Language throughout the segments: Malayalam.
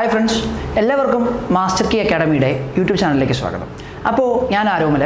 ഹായ് ഫ്രണ്ട്സ് എല്ലാവർക്കും മാസ്റ്റർ കി അക്കാഡമിയുടെ യൂട്യൂബ് ചാനലിലേക്ക് സ്വാഗതം. അപ്പോൾ ഞാൻ ആരോമൽ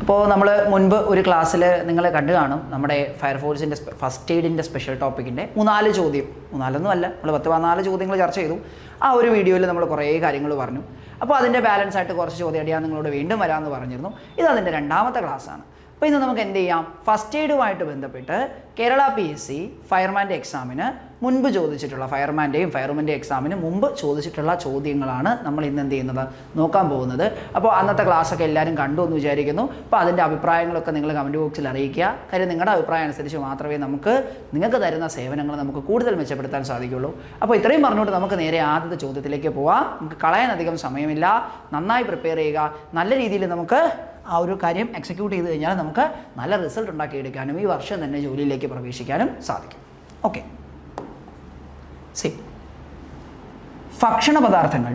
അപ്പോൾ നമ്മൾ മുൻപ് ഒരു ക്ലാസ്സിൽ നിങ്ങൾ കണ്ടു കാണും. നമ്മുടെ ഫയർഫോഴ്സിന്റെ ഫസ്റ്റ് എയ്ഡിന്റെ സ്പെഷ്യൽ ടോപ്പിക്കിന്റെ മൂന്നാൽ ചോദ്യം. മൂന്നാലൊന്നും അല്ല. നമ്മൾ പത്ത് പതിനാല് ചോദ്യങ്ങൾ ചർച്ച ചെയ്തു. ആ ഒരു വീഡിയോയിൽ നമ്മൾ കുറേ കാര്യങ്ങൾ പറഞ്ഞു. അപ്പോൾ അതിന്റെ ബാലൻസ് ആയിട്ട് കുറച്ച് ചോദ്യം അടിയാൻ നിങ്ങളോട് വീണ്ടും വരാമെന്ന് പറഞ്ഞിരുന്നു. ഇത് അതിന്റെ രണ്ടാമത്തെ ക്ലാസ്സാണ് അപ്പോൾ ഇന്ന് നമുക്ക് എന്ത് ചെയ്യാം? ഫസ്റ്റ് എയ്ഡുമായിട്ട് ബന്ധപ്പെട്ട് കേരള പി എസ് സി ഫയർമാന്റെ എക്സാമിന് മുൻപ് ചോദിച്ചിട്ടുള്ള ഫയർമാന്റെയും ഫയർമാന്റെ എക്സാമിന് മുമ്പ് ചോദിച്ചിട്ടുള്ള ചോദ്യങ്ങളാണ് നമ്മൾ ഇന്ന് എന്ത് ചെയ്യുന്നത്? നോക്കാൻ പോകുന്നത്. അപ്പോൾ അന്നത്തെ ക്ലാസ്സൊക്കെ എല്ലാവരും കണ്ടു എന്ന് വിചാരിക്കുന്നു. അപ്പോൾ അതിന്റെ അഭിപ്രായങ്ങളൊക്കെ നിങ്ങൾ കമന്റ് ബോക്സിൽ അറിയിക്കുക. കാര്യം നിങ്ങളുടെ അഭിപ്രായം അനുസരിച്ച് മാത്രമേ നമുക്ക് നിങ്ങൾക്ക് തരുന്ന സേവനങ്ങൾ നമുക്ക് കൂടുതൽ മെച്ചപ്പെടുത്താൻ സാധിക്കുള്ളൂ. അപ്പോൾ ഇത്രയും പറഞ്ഞുകൊണ്ട് നമുക്ക് നേരെ ആദ്യത്തെ ചോദ്യത്തിലേക്ക് പോവാം. നമുക്ക് കളയാൻ അധികം സമയമില്ല. നന്നായി പ്രിപ്പയർ ചെയ്യുക. നല്ല രീതിയിൽ നമുക്ക് ആ ഒരു കാര്യം എക്സിക്യൂട്ട് ചെയ്ത് കഴിഞ്ഞാൽ നമുക്ക് നല്ല റിസൾട്ട് ഉണ്ടാക്കിയെടുക്കാനും ഈ വർഷം തന്നെ ജോലിയിലേക്ക് പ്രവേശിക്കാനും സാധിക്കും. ഓക്കെ സി ഭക്ഷണ പദാർത്ഥങ്ങൾ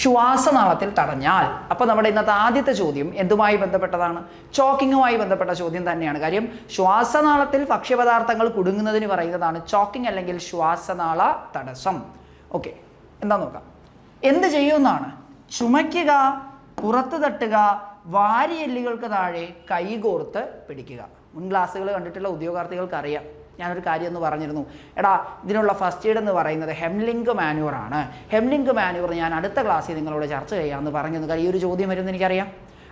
ശ്വാസനാളത്തിൽ തടഞ്ഞാൽ അപ്പോൾ നമ്മുടെ ഇന്നത്തെ ആദ്യത്തെ ചോദ്യം എന്തുമായി ബന്ധപ്പെട്ടതാണ്? ചോക്കിങ്ങുമായി ബന്ധപ്പെട്ട ചോദ്യം തന്നെയാണ്. കാര്യം ശ്വാസനാളത്തിൽ ഭക്ഷ്യപദാർത്ഥങ്ങൾ കുടുങ്ങുന്നതിന് പറയുന്നതാണ് ചോക്കിംഗ് അല്ലെങ്കിൽ ശ്വാസനാള തടസ്സം. ഓക്കെ എന്താ നോക്കാം? എന്ത് ചെയ്യുമെന്നാണ്? ചുമയ്ക്കുക പുറത്ത് തട്ടുക വാരിയെല്ലുകൾക്ക് താഴെ കൈകോർത്ത് പിടിക്കുക. മുൻ ക്ലാസ്സുകൾ കണ്ടിട്ടുള്ള ഉദ്യോഗാർത്ഥികൾക്ക് അറിയാം ഞാനൊരു കാര്യം എന്ന് പറഞ്ഞിരുന്നു. എടാ ഇതിനുള്ള ഫസ്റ്റ് എയ്ഡ് എന്ന് പറയുന്നത് ഹെംലിങ്ക് ആണ്. ഹെംലിങ്ക് മാനുവർ ഞാൻ അടുത്ത ക്ലാസ്സിൽ നിങ്ങളോട് ചർച്ച ചെയ്യാമെന്ന് പറഞ്ഞിരുന്നു. കാര്യം ഈ ഒരു ചോദ്യം വരുമെന്ന് എനിക്കറിയാം.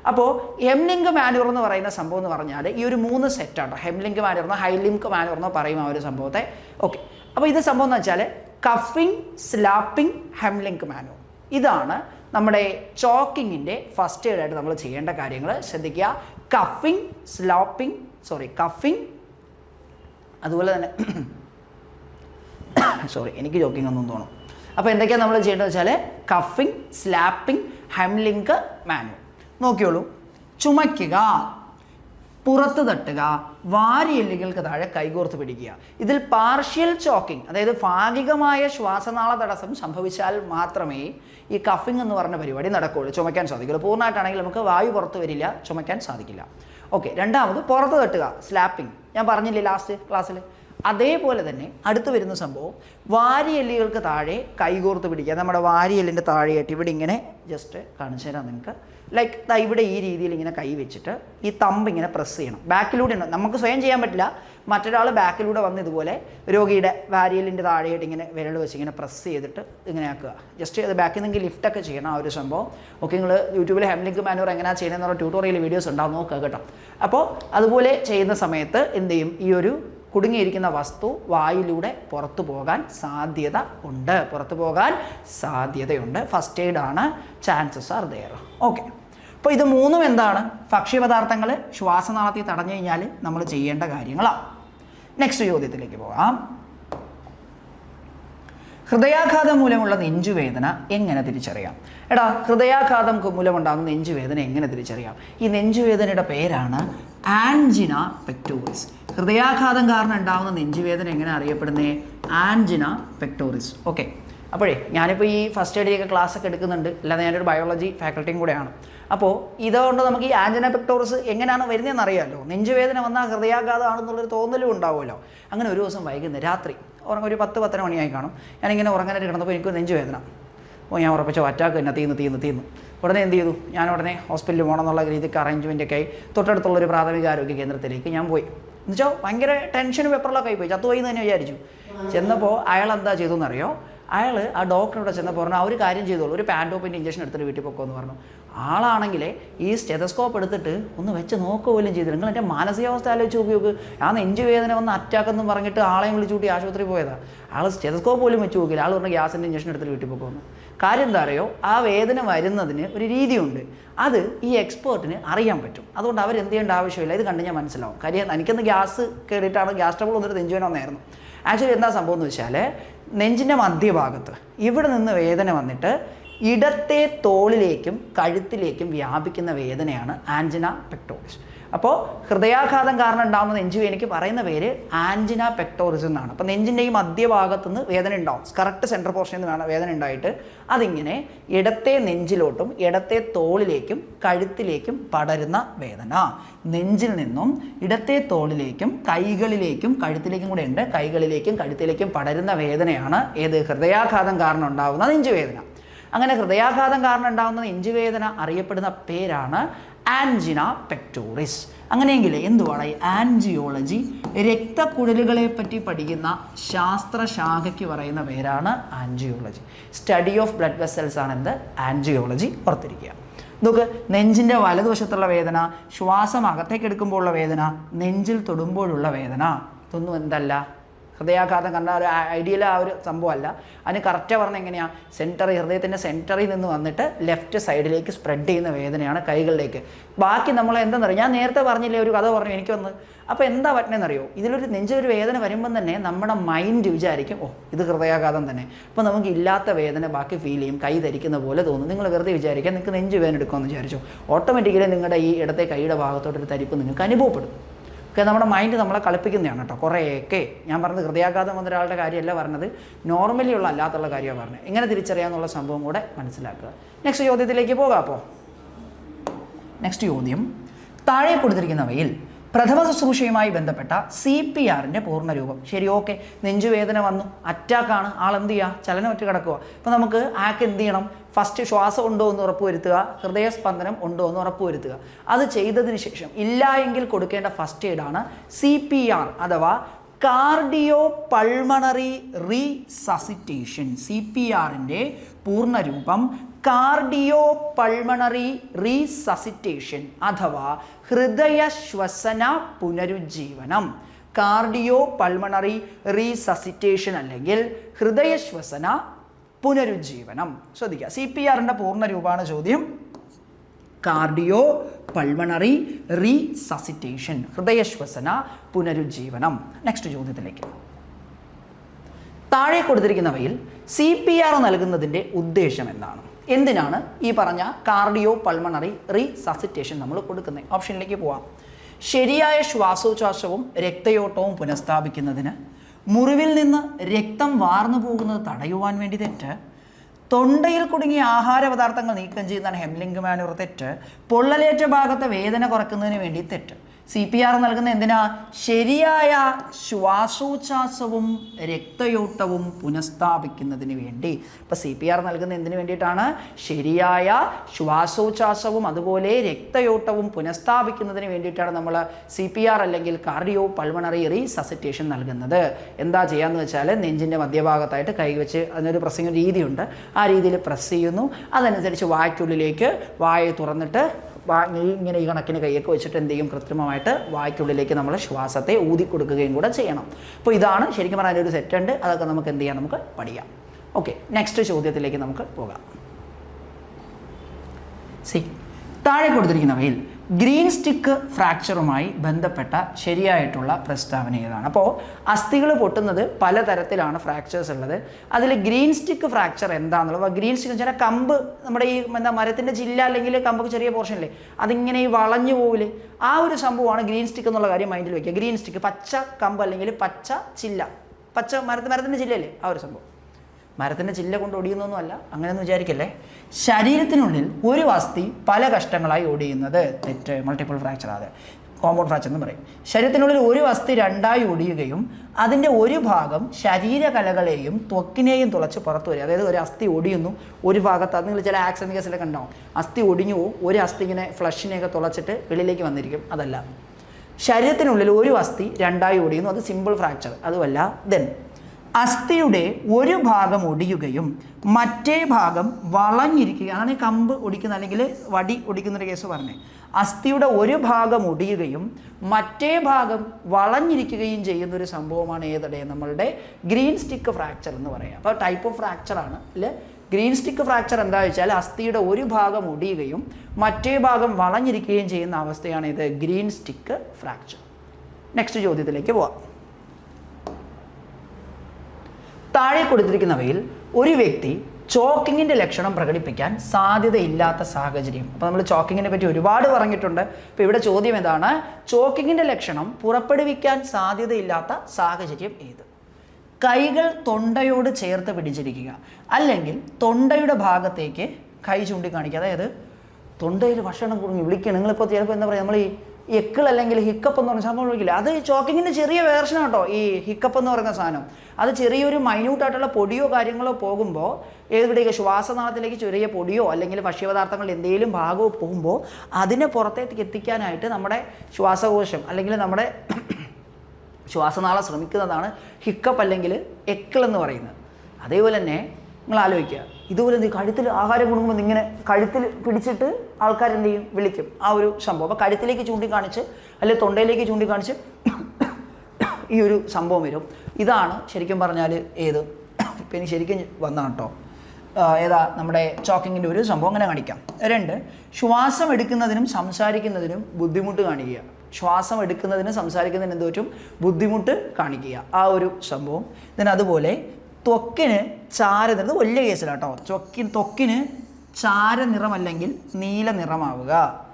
അപ്പോൾ ഹെംലിങ്ക് മാനുവർ എന്ന് പറയുന്ന സംഭവം എന്ന് പറഞ്ഞാൽ ഈ ഒരു മൂന്ന് സെറ്റാണ് ഹെംലിങ്ക് മാനുവർ എന്നോ ഹൈലിങ്ക് മാനുവർ എന്നോ പറയും ആ ഒരു സംഭവത്തെ. ഓക്കെ അപ്പോൾ ഇത് സംഭവം എന്ന് വെച്ചാൽ കഫിങ് സ്ലാപ്പിംഗ് ഹെംലിങ്ക് മാനുവർ ഇതാണ് നമ്മുടെ ചോക്കിങ്ങിന്റെ ഫസ്റ്റ് എയ്ഡ് ആയിട്ട് നമ്മൾ ചെയ്യേണ്ട കാര്യങ്ങൾ ശ്രദ്ധിക്കുക. കഫിങ് സ്ലോപ്പിംഗ് സോറി കഫിങ് അതുപോലെ തന്നെ സോറി എനിക്ക് ജോക്കിംഗ് ഒന്നും തോന്നും. അപ്പോൾ എന്തൊക്കെയാണ് നമ്മൾ ചെയ്യേണ്ടത് വെച്ചാൽ കഫിങ് സ്ലാപ്പിംഗ് ഹെംലിങ്ക് മാനു നോക്കിയോളൂ. ചുമയ്ക്കുക. പുറത്ത് തട്ടുക വാരിയെല്ലുകൾക്ക് താഴെ കൈകോർത്ത് പിടിക്കുക. ഇതിൽ പാർഷ്യൽ ചോക്കിംഗ് അതായത് ഭാഗികമായ ശ്വാസനാള തടസ്സം സംഭവിച്ചാൽ മാത്രമേ ഈ കഫിംഗ് എന്ന് പറഞ്ഞ പരിപാടി നടക്കുകയുള്ളൂ. ചുമയ്ക്കാൻ സാധിക്കുള്ളൂ. പൂർണമായിട്ടാണെങ്കിൽ നമുക്ക് വായു പുറത്ത് വരില്ല ചുമയ്ക്കാൻ സാധിക്കില്ല. ഓക്കെ രണ്ടാമത് പുറത്ത് തട്ടുക സ്ലാപ്പിംഗ് ഞാൻ പറഞ്ഞില്ലേ ലാസ്റ്റ് ക്ലാസ്സിൽ അതേപോലെ തന്നെ അടുത്ത് വരുന്ന സംഭവം വാരിയെല്ലുകൾക്ക് താഴെ കൈകോർത്ത് പിടിക്കുക. നമ്മുടെ വാരിയെല്ലിന്റെ താഴെയായിട്ട് ഇവിടെ ഇങ്ങനെ ജസ്റ്റ് കാണിച്ചു തരാം നിങ്ങൾക്ക്. ലൈക്ക് ഇവിടെ ഈ രീതിയിൽ ഇങ്ങനെ കൈ വെച്ചിട്ട് ഈ തമ്പ് ഇങ്ങനെ പ്രസ് ചെയ്യണം. ബാക്കിലൂടെ ഉണ്ട്. നമുക്ക് സ്വയം ചെയ്യാൻ പറ്റില്ല. മറ്റൊരാൾ ബാക്കിലൂടെ വന്ന് ഇതുപോലെ രോഗിയുടെ വാരിയലിന്റെ താഴെയായിട്ട് ഇങ്ങനെ വിരൽ വെച്ച് ഇങ്ങനെ പ്രസ് ചെയ്തിട്ട് ഇങ്ങനെ ആക്കുക. ജസ്റ്റ് അത് ബാക്കിൽ നിന്ന് ലിഫ്റ്റൊക്കെ ചെയ്യണം ആ ഒരു സംഭവം. ഓക്കെ നിങ്ങൾ യൂട്യൂബിൽ ഹെംലിങ്ക് മാനുവർ എങ്ങനെയാണ് ചെയ്യുന്നതെന്നുള്ള ട്യൂട്ടോറിയൽ വീഡിയോസ് ഉണ്ടാവും. നോക്കുക കേട്ടോ. അപ്പോൾ അതുപോലെ ചെയ്യുന്ന സമയത്ത് എന്ത് ചെയ്യും? ഈ ഒരു കുടുങ്ങിയിരിക്കുന്ന വസ്തു വായിലൂടെ പുറത്തു പോകാൻ സാധ്യത ഉണ്ട്. പുറത്തു പോകാൻ സാധ്യതയുണ്ട്. ഫസ്റ്റ് എയ്ഡ് ആണ്. ചാൻസസ് ആർ ദെയർ ഓക്കെ അപ്പോൾ ഇത് മൂന്നും എന്താണ്? ഭക്ഷ്യപദാർത്ഥങ്ങൾ ശ്വാസനാളത്തിൽ തടഞ്ഞു കഴിഞ്ഞാൽ നമ്മൾ ചെയ്യേണ്ട കാര്യങ്ങളാണ് നെക്സ്റ്റ് ചോദ്യത്തിലേക്ക് പോകാം ഹൃദയാഘാതം മൂലമുള്ള നെഞ്ചുവേദന എങ്ങനെ തിരിച്ചറിയാം? എടാ ഹൃദയാഘാതം മൂലമുണ്ടാകുന്ന നെഞ്ചുവേദന എങ്ങനെ തിരിച്ചറിയാം? ഈ നെഞ്ചുവേദനയുടെ പേരാണ് ആൻജിന പെക്ടോറിസ്. ഹൃദയാഘാതം കാരണം ഉണ്ടാകുന്ന നെഞ്ചുവേദന എങ്ങനെ അറിയപ്പെടുന്നേ? Angina pectoris. ഓക്കെ അപ്പോഴേ ഞാനിപ്പോൾ ഈ ഫസ്റ്റ് എയ്ഡിയൊക്കെ ക്ലാസ് ഒക്കെ എടുക്കുന്നുണ്ട്. അല്ലാതെ ഞാനൊരു ബയോളജി ഫാക്കൽറ്റിയും കൂടെയാണ്. അപ്പോൾ ഇതുകൊണ്ട് നമുക്ക് ഈ ആൻജന പെക്ടോറസ് എങ്ങനെയാണ് വരുന്നതെന്ന് അറിയാമല്ലോ. നെഞ്ചുവേദന വന്നാൽ ഹൃദയാഘാതമാണെന്നുള്ളൊരു തോന്നലും ഉണ്ടാവുമല്ലോ. അങ്ങനെ ഒരു ദിവസം വൈകുന്നേരം രാത്രി. ഉറങ്ങും ഒരു പത്ത് പത്തര മണിയായി കാണും. ഞാനിങ്ങനെ ഉറങ്ങാനായിട്ട് കിടന്നപ്പോൾ എനിക്ക് നെഞ്ചുവേദന. അപ്പോൾ ഞാൻ ഉറപ്പിച്ച അറ്റാക്ക് തന്നെ തീന്ന് തീന്ന് തീന്നു. ഉടനെ എന്ത് ചെയ്തു? ഞാൻ ഉടനെ ഹോസ്പിറ്റലിൽ പോകണം എന്നുള്ള രീതിക്ക് അറേഞ്ച്മെന്റ് ഒക്കെ ആയി തൊട്ടടുത്തുള്ള ഒരു പ്രാഥമിക ആരോഗ്യ കേന്ദ്രത്തിലേക്ക് ഞാൻ പോയി. എന്നുവെച്ചാൽ ഭയങ്കര ടെൻഷനും പേപ്പറിലൊക്കെ ആയി പോയി. ചത്തുപോയി എന്ന് തന്നെ വിചാരിച്ചു. ചെന്നപ്പോൾ അയാൾ എന്താ ചെയ്തു എന്നറിയോ അയാൾ ആ ഡോക്ടറോട് ചെന്നപ്പോൾ പറഞ്ഞു ആ ഒരു കാര്യം ചെയ്തോളൂ ഒരു പാന്റോപ്പിന്റെ ഇഞ്ചക്ഷൻ എടുത്തിട്ട് വീട്ടിൽ പൊക്കോന്ന് പറഞ്ഞു. ആളാണെങ്കിൽ ഈ സ്റ്റെതസ്കോപ്പ് എടുത്തിട്ട് ഒന്ന് വെച്ച് നോക്കുക പോലും ചെയ്തില്ല. നിങ്ങൾ എന്റെ മാനസികാവസ്ഥ ആലോചിച്ച് നോക്ക് ആ നെഞ്ചു വേദന വന്ന് അറ്റാക്ക് എന്ന് പറഞ്ഞിട്ട് ആളെയും വിളിച്ചുകൂട്ടി ആശുപത്രി പോയതാണ് ആൾ സ്റ്റെതസ്കോപ്പ് പോലും വെച്ച് നോക്കില്ല ആൾ പറഞ്ഞ ഗ്യാസിന്റെ ഇഞ്ചക്ഷൻ എടുത്തിട്ട് വീട്ടിൽ പൊക്കോന്ന്. കാര്യം എന്താ അറിയോ? ആ വേദന വരുന്നതിന് ഒരു രീതിയുണ്ട്. അത് ഈ എക്സ്പേർട്ടിന് അറിയാൻ പറ്റും. അതുകൊണ്ട് അവർ എന്ത് ചെയ്യേണ്ട ആവശ്യമില്ല. ഇത് കണ്ട് ഞാൻ മനസ്സിലാവും. കാര്യം എനിക്കൊന്ന് ഗ്യാസ് കയറിയിട്ടാണ് ഗ്യാസ് ട്രബിൾ വന്നിട്ട് നെഞ്ചുവേന വന്നായിരുന്നു. ആക്ച്വലി എന്താ സംഭവം എന്ന് വെച്ചാൽ നെഞ്ചിന്റെ മധ്യഭാഗത്ത്. ഇവിടെ നിന്ന് വേദന വന്നിട്ട് ഇടത്തെ തോളിലേക്കും കഴുത്തിലേക്കും വ്യാപിക്കുന്ന വേദനയാണ് ആൻജിന പെക്ടോറിസ് അപ്പോൾ ഹൃദയാഘാതം കാരണം ഉണ്ടാകുന്ന നെഞ്ചുവേദനയ്ക്ക് പറയുന്ന പേര് ആൻജിന പെക്ടോറിസ് എന്നാണ്. അപ്പോൾ നെഞ്ചിന്റെ ഈ മധ്യഭാഗത്തുനിന്ന് വേദന ഉണ്ടാവും. കറക്റ്റ് സെൻട്രൽ പോർഷനിൽ നിന്ന് വേദന ഉണ്ടായിട്ട്. അതിങ്ങനെ ഇടത്തെ നെഞ്ചിലോട്ടും ഇടത്തെ തോളിലേക്കും കഴുത്തിലേക്കും പടരുന്ന വേദന. നെഞ്ചിൽ നിന്നും ഇടത്തെ തോളിലേക്കും കൈകളിലേക്കും കഴുത്തിലേക്കും കൂടെ ഉണ്ട്. കൈകളിലേക്കും കഴുത്തിലേക്കും പടരുന്ന വേദനയാണ് ഏത്? ഹൃദയാഘാതം കാരണം ഉണ്ടാകുന്ന നെഞ്ചുവേദന. അങ്ങനെ ഹൃദയാഘാതം കാരണം ഉണ്ടാകുന്ന നെഞ്ചുവേദന അറിയപ്പെടുന്ന പേരാണ് ആൻജിന പെക്ടോറിസ്. അങ്ങനെയെങ്കിൽ എന്തുവാണ് ഈ ആൻജിയോളജി? രക്തക്കുഴലുകളെ പറ്റി പഠിക്കുന്ന ശാസ്ത്രശാഖയ്ക്ക് പറയുന്ന പേരാണ് angiology. Study of blood vessels ആണ് എന്ത് ആൻജിയോളജി ഓർത്തിരിക്കുക. നോക്ക് നെഞ്ചിന്റെ വലതുവശത്തുള്ള വേദന ശ്വാസം അകത്തേക്ക് എടുക്കുമ്പോഴുള്ള വേദന നെഞ്ചിൽ തൊടുമ്പോഴുള്ള വേദന. ഇതൊന്നും എന്തല്ല? ഹൃദയാഘാതം കാരണം ഒരു ഐഡിയൽ ആ ഒരു സംഭവമല്ല. അതിന് കറക്റ്റ് പറഞ്ഞ എങ്ങനെയാണ് സെന്ററി ഹൃദയത്തിന്റെ സെന്ററിൽ നിന്ന് വന്നിട്ട് ലെഫ്റ്റ് സൈഡിലേക്ക് സ്പ്രെഡ് ചെയ്യുന്ന വേദനയാണ് കൈകളിലേക്ക്. ബാക്കി നമ്മൾ എന്താണെന്നറിയോ ഞാൻ നേരത്തെ പറഞ്ഞില്ലേ ഒരു കഥ പറഞ്ഞു എനിക്ക് വന്ന്. അപ്പോൾ എന്താ പറ്റണമെന്നറിയോ ഇതിലൊരു നെഞ്ചൊരു വേദന വരുമ്പം തന്നെ നമ്മുടെ മൈൻഡ് വിചാരിക്കും ഓ ഇത് ഹൃദയാഘാതം തന്നെ. അപ്പോൾ നമുക്ക് ഇല്ലാത്ത വേദന ബാക്കി ഫീൽ ചെയ്യും കൈ ധരിക്കുന്ന പോലെ തോന്നും. നിങ്ങൾ വെറുതെ വിചാരിക്കുക നിങ്ങൾക്ക് നെഞ്ച് വേദന എടുക്കുമെന്ന് വിചാരിച്ചു. ഓട്ടോമാറ്റിക്കലി നിങ്ങളുടെ ഈ ഇടത്തെ കൈയുടെ ഭാഗത്തോട്ടൊരു തരിപ്പ് നിങ്ങൾക്ക് അനുഭവപ്പെടും. ഒക്കെ നമ്മുടെ മൈൻഡ് നമ്മളെ കളിപ്പിക്കുന്നതാണ് കേട്ടോ. കുറേയൊക്കെ ഞാൻ പറഞ്ഞത് ഹൃദയാഘാതം വന്ന ഒരാളുടെ കാര്യമല്ല പറഞ്ഞത്. നോർമലി ഉള്ള അല്ലാത്തുള്ള കാര്യമാണ് പറഞ്ഞത്. എങ്ങനെ തിരിച്ചറിയാമെന്നുള്ള സംഭവം കൂടെ മനസ്സിലാക്കുക. നെക്സ്റ്റ് ചോദ്യത്തിലേക്ക് പോകാം അപ്പോൾ നെക്സ്റ്റ് ചോദ്യം. താഴെ കൊടുത്തിരിക്കുന്നവയിൽ പ്രഥമ ശുശ്രൂഷയുമായി ബന്ധപ്പെട്ട സി പി ആറിന്റെ പൂർണരൂപം. ശരി ഓക്കെ. നെഞ്ചുവേദന വന്നു. അറ്റാക്കാണ്. ആൾ എന്ത് ചെയ്യുക ചലനമറ്റ് കിടക്കുക അപ്പോൾ നമുക്ക് ആക്ക് എന്ത് ചെയ്യണം? ഫസ്റ്റ് ശ്വാസം ഉണ്ടോ എന്ന് ഉറപ്പുവരുത്തുക. ഹൃദയസ്പന്ദനം ഉണ്ടോ എന്ന് ഉറപ്പുവരുത്തുക. അത് ചെയ്തതിന് ശേഷം ഇല്ല എങ്കിൽ കൊടുക്കേണ്ട ഫസ്റ്റ് എയ്ഡാണ് സി പി ആർ അഥവാ cardio pulmonary resuscitation C P ആറിന്റെ പൂർണരൂപം കാർഡിയോ പൾമണറി റീസസിറ്റേഷൻ അഥവാ ഹൃദയ ശ്വസന പുനരുജ്ജീവനം. കാർഡിയോ പൾമണറി റീസസിറ്റേഷൻ അല്ലെങ്കിൽ ഹൃദയ ശ്വസന പുനരുജ്ജീവനം. ശ്രദ്ധിക്കുക. സി പി ആറിന്റെ പൂർണരൂപമാണ് ചോദ്യം. കാർഡിയോ പൾമണറി റീസസിറ്റേഷൻ ഹൃദയ ശ്വസന പുനരുജ്ജീവനം. നെക്സ്റ്റ് ചോദ്യത്തിലേക്ക്. താഴെ കൊടുത്തിരിക്കുന്നവയിൽ സി പി ആർ നൽകുന്നതിന്റെ ഉദ്ദേശം എന്താണ്? എന്തിനാണ് ഈ പറഞ്ഞ കാർഡിയോ പൾമണറി റീസസിറ്റേഷൻ നമ്മൾ കൊടുക്കുന്നത്? ഓപ്ഷനിലേക്ക് പോവാം. ശരിയായ ശ്വാസോച്ഛ്വാസവും രക്തയോട്ടവും പുനഃസ്ഥാപിക്കുന്നതിന് മുറിവിൽ നിന്ന് രക്തം വാർന്നു പോകുന്നത് തടയുവാൻ വേണ്ടി തെറ്റ്. തൊണ്ടയിൽ കുടുങ്ങിയ ആഹാര പദാർത്ഥങ്ങൾ നീക്കം ചെയ്യുന്നതാണ് ഹെംലിംഗ് മാനുവർ തെറ്റ്. പൊള്ളലേറ്റ ഭാഗത്തെ വേദന കുറയ്ക്കുന്നതിന് വേണ്ടി തെറ്റ്. സി പി ആർ നൽകുന്ന എന്തിനാ? ശരിയായ ശ്വാസോച്ഛാസവും രക്തയോട്ടവും പുനഃസ്ഥാപിക്കുന്നതിന് വേണ്ടി. ഇപ്പം സി പി ആർ നൽകുന്ന എന്തിനു വേണ്ടിയിട്ടാണ്? ശരിയായ ശ്വാസോച്ഛാസവും അതുപോലെ രക്തയോട്ടവും പുനഃസ്ഥാപിക്കുന്നതിന് വേണ്ടിയിട്ടാണ് നമ്മൾ സി പി ആർ അല്ലെങ്കിൽ കാർഡിയോ പൾമണറി റീസസിറ്റേഷൻ നൽകുന്നത്. എന്താ ചെയ്യാന്ന് വെച്ചാൽ നെഞ്ചിന്റെ മധ്യഭാഗത്തായിട്ട് കൈവച്ച് അതിനൊരു പ്രസിംഗ രീതിയുണ്ട്. ആ രീതിയിൽ പ്രസ് ചെയ്യുന്നു. അതനുസരിച്ച് വായ്ക്കുള്ളിലേക്ക് വായ തുറന്നിട്ട് വാ ഈ ഇങ്ങനെ ഈ കണക്കിന് കൈയൊക്കെ വെച്ചിട്ട് എന്ത് ചെയ്യും? കൃത്രിമമായിട്ട് വായ്ക്കുള്ളിലേക്ക് നമ്മൾ ശ്വാസത്തെ ഊതി കൊടുക്കുകയും കൂടെ ചെയ്യണം. അപ്പോൾ ഇതാണ് ശരിക്കും പറഞ്ഞാൽ ഒരു സെറ്റ് ഉണ്ട്. അതൊക്കെ നമുക്ക് എന്ത് ചെയ്യാം? നമുക്ക് പഠിക്കാം. ഓക്കെ നെക്സ്റ്റ് ചോദ്യത്തിലേക്ക് നമുക്ക് പോകാം. സി താഴെ കൊടുത്തിരിക്കുന്നവയിൽ ഗ്രീൻ സ്റ്റിക്ക് ഫ്രാക്ചറുമായി ബന്ധപ്പെട്ട ശരിയായിട്ടുള്ള പ്രസ്താവന ഏതാണ്? അപ്പോൾ അസ്ഥികൾ പൊട്ടുന്നത് പലതരത്തിലാണ് ഫ്രാക്ചേഴ്സ് ഉള്ളത്. അതിൽ ഗ്രീൻ സ്റ്റിക്ക് ഫ്രാക്ചർ എന്താണെന്നുള്ളത് ഗ്രീൻ സ്റ്റിക്ക് വെച്ചാൽ കമ്പ് നമ്മുടെ ഈ എന്താ മരത്തിന്റെ ചില്ല അല്ലെങ്കിൽ കമ്പൊക്കെ ചെറിയ പോർഷൻ അല്ലേ അതിങ്ങനെ ഈ വളഞ്ഞു പോവില്ലേ? ആ ഒരു സംഭവമാണ് ഗ്രീൻ സ്റ്റിക്ക് എന്നുള്ള കാര്യം മൈൻഡിൽ വയ്ക്കുക ഗ്രീൻ സ്റ്റിക്ക് പച്ച കമ്പ് അല്ലെങ്കിൽ പച്ച ചില്ല. പച്ച മരത്ത് മരത്തിന്റെ ചില്ലയല്ലേ? ആ ഒരു സംഭവം. മരത്തിന്റെ ചില്ല കൊണ്ട് ഒടിയുന്നൊന്നുമല്ല. അങ്ങനെയൊന്നും വിചാരിക്കല്ലേ? ശരീരത്തിനുള്ളിൽ ഒരു അസ്ഥി പല കഷ്ടങ്ങളായി ഒടിയുന്നത്. തെറ്റ് മൾട്ടിപ്പിൾ ഫ്രാക്ചർ അതെ കോമ്പൗണ്ട് ഫ്രാക്ചർ എന്ന് പറയും. ശരീരത്തിനുള്ളിൽ ഒരു അസ്ഥി രണ്ടായി ഒടിയുകയും അതിന്റെ ഒരു ഭാഗം ശരീരകലകളെയും ത്വക്കിനെയും തുളച്ച് പുറത്തു വരിക. അതായത് ഒരു അസ്ഥി ഒടിയുന്നു ഒരു ഭാഗത്ത് അത് നിങ്ങൾ ചില ആക്സിഡന്റ് കേസിലൊക്കെ ഉണ്ടാവും അസ്ഥി ഒടിഞ്ഞു പോവും ഒരു അസ്ഥി ഇങ്ങനെ ഫ്ലഷിനെയൊക്കെ തുളച്ചിട്ട് വെളിയിലേക്ക് വന്നിരിക്കും. അതല്ല. ശരീരത്തിനുള്ളിൽ ഒരു അസ്ഥി രണ്ടായി ഓടിയുന്നു അത് സിമ്പിൾ ഫ്രാക്ചർ അതുമല്ല ദെൻ അസ്ഥിയുടെ ഒരു ഭാഗം ഒടിയുകയും മറ്റേ ഭാഗം വളഞ്ഞിരിക്കുകയും അതാണ് ഈ കമ്പ് ഒടിക്കുന്ന അല്ലെങ്കിൽ വടി ഒടിക്കുന്നൊരു കേസ് പറഞ്ഞേ. അസ്ഥിയുടെ ഒരു ഭാഗം ഒടിയുകയും മറ്റേ ഭാഗം വളഞ്ഞിരിക്കുകയും ചെയ്യുന്ന ഒരു സംഭവമാണ് ഏതടേ? നമ്മളുടെ ഗ്രീൻ സ്റ്റിക്ക് ഫ്രാക്ചർ എന്ന് പറയുക അപ്പോൾ ടൈപ്പ് ഓഫ് ഫ്രാക്ചർ ആണ്. അല്ലെ ഗ്രീൻ സ്റ്റിക്ക് ഫ്രാക്ചർ എന്താ വെച്ചാൽ അസ്ഥിയുടെ ഒരു ഭാഗം ഒടിയുകയും മറ്റേ ഭാഗം വളഞ്ഞിരിക്കുകയും ചെയ്യുന്ന അവസ്ഥയാണ് ഇത് ഗ്രീൻ സ്റ്റിക്ക് ഫ്രാക്ചർ. നെക്സ്റ്റ് ചോദ്യത്തിലേക്ക് പോവാം. താഴെ കൊടുത്തിരിക്കുന്നവയിൽ ഒരു വ്യക്തി ചോക്കിങ്ങിന്റെ ലക്ഷണം പ്രകടിപ്പിക്കാൻ സാധ്യതയില്ലാത്ത സാഹചര്യം. അപ്പോൾ നമ്മൾ ചോക്കിങ്ങിനെ പറ്റി ഒരുപാട് പറഞ്ഞിട്ടുണ്ട്. അപ്പോൾ ഇവിടെ ചോദ്യം എന്താണ് ചോക്കിങ്ങിന്റെ ലക്ഷണം പുറപ്പെടുവിക്കാൻ സാധ്യതയില്ലാത്ത സാഹചര്യം ഏത്? കൈകൾ തൊണ്ടയോട് ചേർത്ത് പിടിച്ചിരിക്കുക. അല്ലെങ്കിൽ തൊണ്ടയുടെ ഭാഗത്തേക്ക് കൈ ചൂണ്ടിക്കാണിക്കുക. അതായത് തൊണ്ടയിൽ ഭക്ഷണം കുടുങ്ങി വിളിക്കുക. നിങ്ങളിപ്പോൾ ചിലപ്പോൾ എന്താ പറയുക നമ്മൾ ഈ എക്കിൾ അല്ലെങ്കിൽ ഹിക്കപ്പ് എന്ന് പറഞ്ഞ സംഭവം വിളിക്കില്ല അത് ചോക്കിങ്ങിന്റെ ചെറിയ വേർഷൻ കേട്ടോ ഈ ഹിക്കപ്പ് എന്ന് പറയുന്ന സാധനം. അത് ചെറിയൊരു മൈന്യൂട്ടായിട്ടുള്ള പൊടിയോ കാര്യങ്ങളോ പോകുമ്പോൾ എവിടേക്ക് ശ്വാസനാളത്തിലേക്ക് ചെറിയ പൊടിയോ അല്ലെങ്കിൽ ഭക്ഷ്യപദാർത്ഥങ്ങളുടെ എന്തെങ്കിലും ഭാഗമോ പോകുമ്പോൾ അതിനെ പുറത്തേക്ക് എത്തിക്കാനായിട്ട് നമ്മുടെ ശ്വാസകോശം അല്ലെങ്കിൽ നമ്മുടെ ശ്വാസനാളം ശ്രമിക്കുന്നതാണ് ഹിക്കപ്പ് അല്ലെങ്കിൽ എക്കിൾ എന്ന് പറയുന്നത്. അതേപോലെ തന്നെ നിങ്ങൾ ആലോചിക്കുക ഇതുപോലെ എന്ത്? കഴുത്തിൽ ആഹാരം കൊടുക്കുമ്പോൾ ഇങ്ങനെ കഴുത്തിൽ പിടിച്ചിട്ട് ആൾക്കാർ എന്ത് ചെയ്യും? വിളിക്കും. ആ ഒരു സംഭവം. അപ്പോൾ കഴുത്തിലേക്ക് ചൂണ്ടിക്കാണിച്ച് അല്ലെങ്കിൽ തൊണ്ടയിലേക്ക് ചൂണ്ടിക്കാണിച്ച് ഈ ഒരു സംഭവം വരും. ഇതാണ് ശരിക്കും പറഞ്ഞാൽ ഏത്? ഇനി ശരിക്കും വന്നാണ് കേട്ടോ ഏതാ? നമ്മുടെ ചോക്കിങ്ങിന്റെ ഒരു സംഭവം അങ്ങനെ കാണിക്കാം. രണ്ട് ശ്വാസം എടുക്കുന്നതിനും സംസാരിക്കുന്നതിനും ബുദ്ധിമുട്ട് കാണിക്കുക. ശ്വാസം എടുക്കുന്നതിനും സംസാരിക്കുന്നതിനും എന്ത് ബുദ്ധിമുട്ട് കാണിക്കുക. ആ ഒരു സംഭവം. ഇതിനതുപോലെ അതുപോലെ ത്വക്കിന് ചാരനിറം വലിയ വലിയ കേട്ടോ ത്വക്കിന് ത്വക്കിന് ചാര നിറമല്ലെങ്കിൽ നീല നിറമാവുക.